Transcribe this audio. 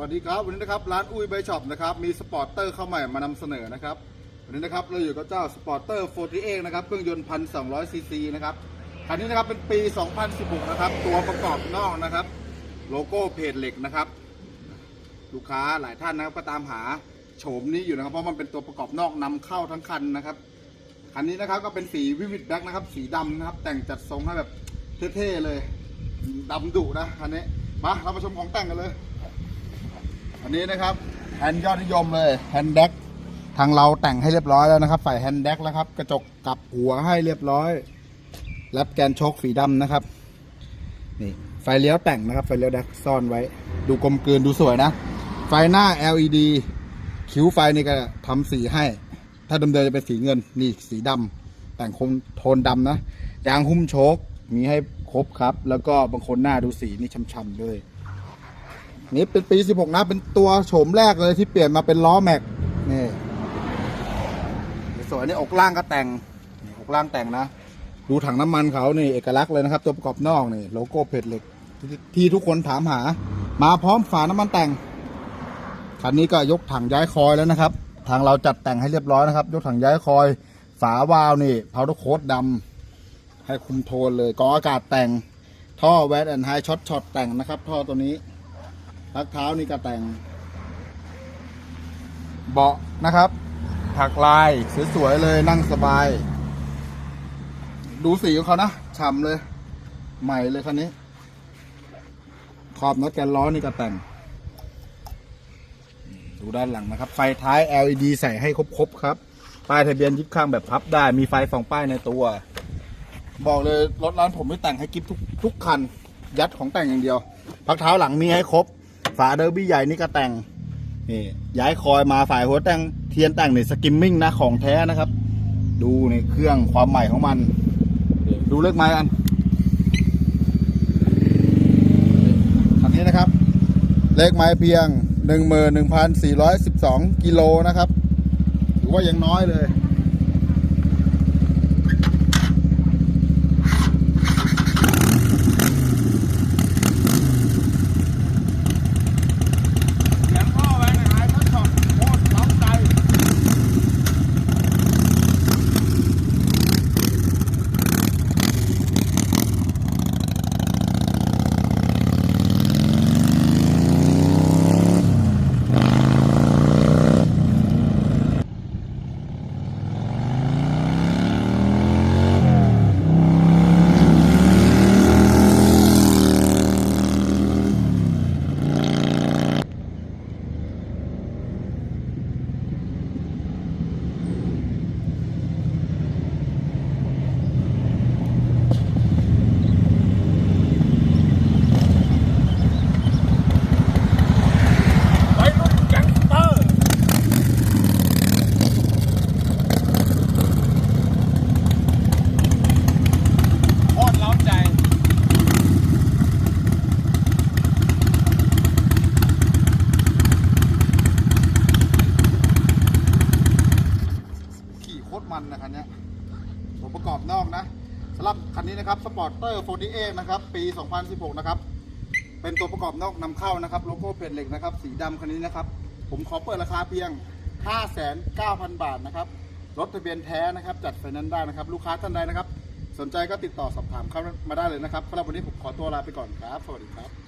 วัสดีครับวันนี้นะครับร้านอุ้ยไบช็อปนะครับมีสปอร์ตเตอร์เข้าใหม่มานำเสนอนะครับวันนี้นะครับเราอยู่กับเจ้าสปอร์ตเตอร์48นะครับเครื่องยนต์พันสองซีซีนะครับคันนี้นะครับเป็นปี 2016 นะครับ ตัวประกอบนอกนะครับ โลโก้เพจเหล็กนะครับ ลูกค้าหลายท่านนะครับก็ตามหาโฉมนี้อยู่นะครับ เพราะมันเป็นตัวประกอบนอกนำเข้าทั้งคันนะครับคันนี้นะครับก็เป็นสีวิวิดแบ็กนะครับ สีดำนะครับ แต่งจัดทรงให้แบบเท่ๆเลยดำดุนะคันนี้มาเรามาชมของแต่งกันเลย อันนี้นะครับแฮนด์ยอดนิยมเลยแฮนด์แดกทางเราแต่งให้เรียบร้อยแล้วนะครับ ใส่แฮนด์แดกแล้วครับ กระจกกลับหัวให้เรียบร้อยแลบแกนโชคสีดำนะครับ นี่ไฟเลี้ยวแต่งนะครับ ไฟเลี้ยวแดกซ่อนไว้ ดูกลมกลืนดูสวยนะ ไฟหน้า LED คิ้วไฟนี่ก็ทำสีให้ ถ้าเดิมๆจะเป็นสีเงินนี่สีดำแต่งคงโทนดำนะยางหุ้มโชคมีให้ครบครับ แล้วก็บางคนหน้าดูสีนี่ช่ำๆเลย นี่เป็นปี 16 นะ เป็นตัวโฉมแรกเลยที่เปลี่ยนมาเป็นล้อแม็ก นี่สวยนี่อกล่างก็แต่งอกล่างแต่งนะ ดูถังน้ำมันเขานี่เอกลักษณ์เลยนะครับ ตัวประกอบนอกนี่โลโก้เพจเหล็กที่ที่ทุกคนถามหา มาพร้อมฝาน้ำมันแต่ง คันนี้ก็ยกถังย้ายคอยแล้วนะครับ ทางเราจัดแต่งให้เรียบร้อยนะครับ ยกถังย้ายคอย ฝาวาล์วนี่พาวเดอร์โค้ดดำให้คุมโทนเลยกองอากาศแต่งท่อแวดแอนไฮช็อตช็อตแต่งนะครับ ท่อตัวนี้ พักเท้านี่ก็แต่ง เบาะนะครับ ถักลายสวยๆเลยนั่งสบาย ดูสีของเขานะฉ่ำเลย ใหม่เลยคันนี้ ขอบน็อตแกนล้อนี่ก็แต่ง ดูด้านหลังนะครับ ไฟท้าย LED ใส่ให้ครบๆครับ ป้ายทะเบียนยึดข้างแบบพับได้ มีไฟสองป้ายในตัว บอกเลยรถร้านผมไม่แต่งให้กิฟทุกทุกคัน ยัดของแต่งอย่างเดียว พักเท้าหลังมีให้ครบ ฝาเดอร์บี้ใหญ่นี่ก็แต่งนี่ย้ายคอยมาฝ่ายหัวแต่งเทียนแต่งนี่สกิมมิ่งนะของแท้นะครับ ดูในเครื่องความใหม่ของมัน ดูเลขไม้กันคันนี้นะครับ เลขไม้เพียง 11,412 กิโลนะครับ ถือว่ายังน้อยเลย เสียงพ่อแหวนหายทั้งช็อตโคตรเล้าใจ ไปรุ่นแก๊งสเตอร์โคตรเล้าใจ ขี่โคตรมันนะคันเนี้ย ผมประกอบนอกนะสำหรับคันนี้นะครับสปอร์ตเตอร์48นะครับ ปี 2016 นะครับ เป็นตัวประกอบนอกนำเข้านะครับ โลโก้เพจเหล็กนะครับ สีดำคันนี้นะครับ ผมขอเปิดราคาเพียง 5,900 บาทนะครับ รถทะเบียนแท้นะครับ จัดไฟนนซ์ได้นะครับ ลูกค้าท่านใดนะครับ สนใจก็ติดต่อสอบถามเข้ามาได้เลยนะครับสำหรับวันนี้ผมขอตัวลาไปก่อนครับ สวัสดีครับ